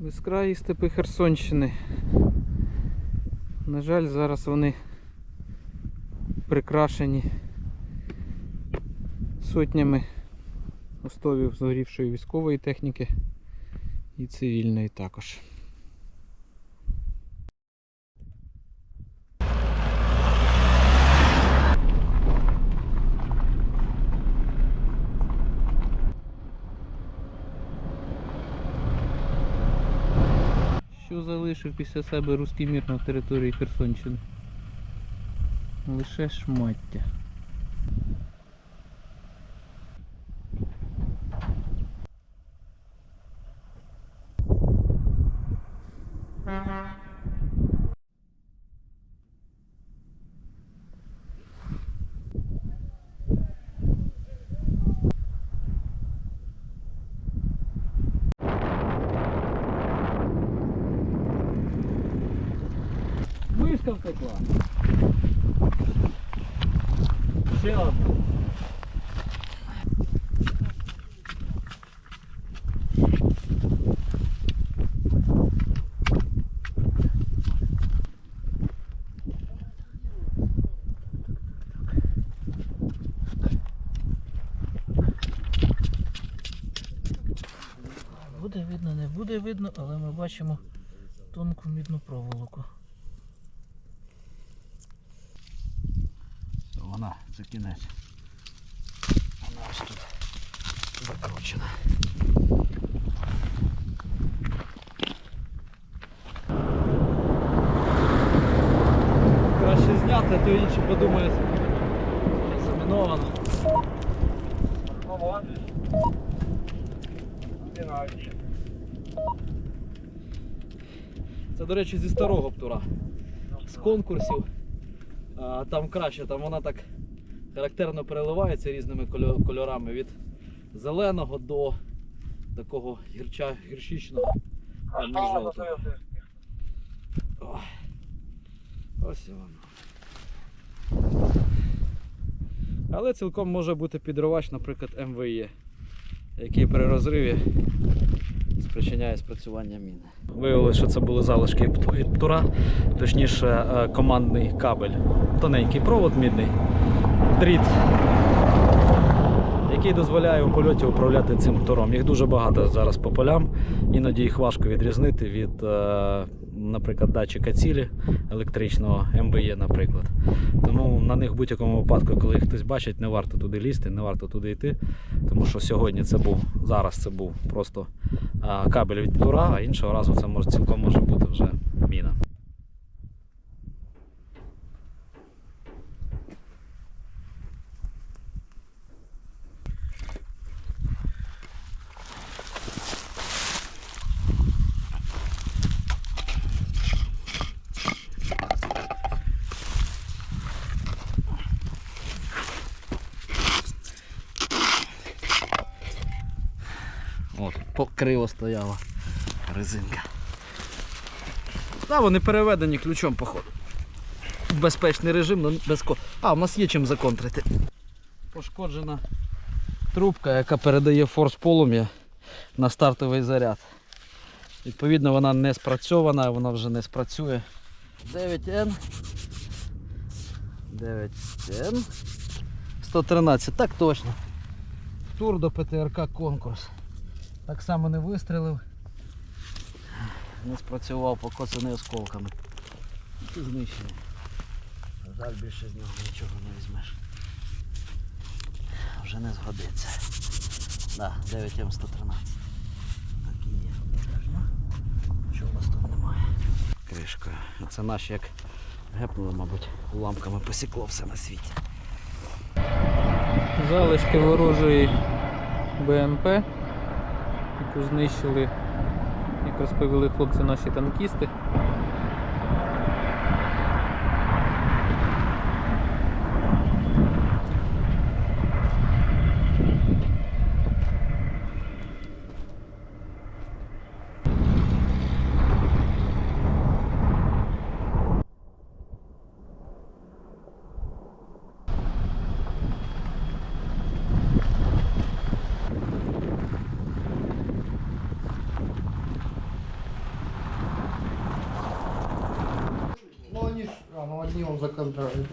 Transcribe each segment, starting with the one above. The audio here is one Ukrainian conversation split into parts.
Безкраї степи Херсонщини. На жаль, зараз вони прикрашені сотнями остовів згорівшої військової техніки і цивільної також. Що залишив після себе руський мір на території Херсонщини? Лише шмаття. Одна. Буде видно, не буде видно, але ми бачимо тонку мідну проволоку. Вона, це кінець. Вона тут закручена. Краще зняти, а то інші подумають. Заміновано. Це, до речі, зі старого птура. З конкурсів. А, там краще, там вона так характерно переливається різними кольорами від зеленого до такого гірча, гірчичного. жовтого. Ой. Ось воно. Але цілком може бути підривач, наприклад, МВЄ, який при розриві спричиняє спрацювання міни. Виявилося, що це були залишки від птура, точніше е, командний кабель. Тоненький провод мідний, дріт, який дозволяє у польоті управляти цим птуром. Їх дуже багато зараз по полям, іноді їх важко відрізнити від, е, наприклад, датчика цілі електричного МВЄ, наприклад. Тому на них в будь-якому випадку, коли їх хтось бачить, не варто туди лізти, не варто туди йти. Тому що сьогодні це був, зараз це був просто кабель від птура, а іншого разу це може цілком може бути вже міна. От, по- криво стояла резинка. Так, вони переведені ключом, походу. Безпечний режим, але без ко. А, у нас є чим законтрити. Пошкоджена трубка, яка передає форс полум'я на стартовий заряд. Відповідно, вона не спрацьована, вона вже не спрацює. 9N. 9N. 113, так точно. Тур до ПТРК конкурс. Так само не вистрілив. Не спрацював покоцаний осколками. І знищений. На Жаль, більше з нього нічого не візьмеш. Вже не згодиться. Да, 9М113. Так і є. Чого у нас тут немає? Кришкою. А це наші як гепнули, мабуть, уламками посікло все на світі. Залишки ворожої БМП яку знищили, як розповіли хлопці наші танкісти. Поднимем за контроль.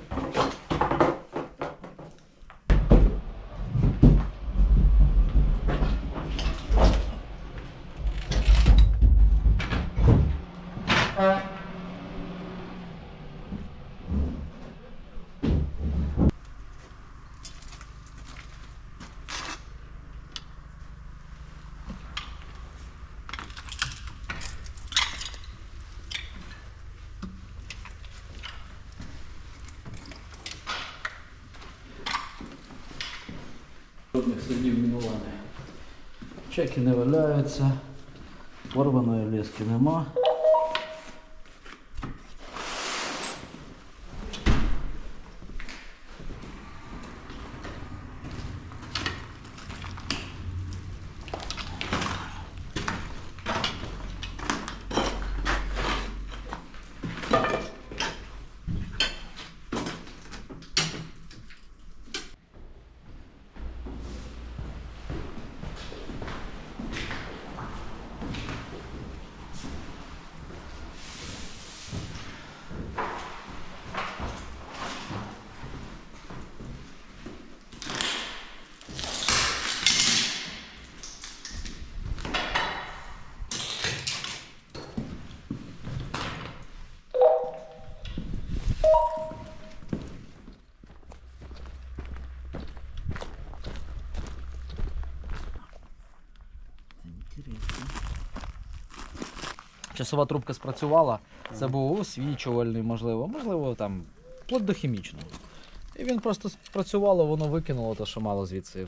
Жодних слідів мінування. Чеки не валяються, порваної лески нема. Часова трубка спрацювала. Це був освічувальний, можливо, можливо, там, плодохімічний. І він просто спрацювало, воно викинуло те, що мало звідси.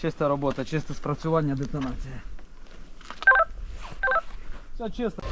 Чиста робота, чисте спрацювання, детонація. Все чисто.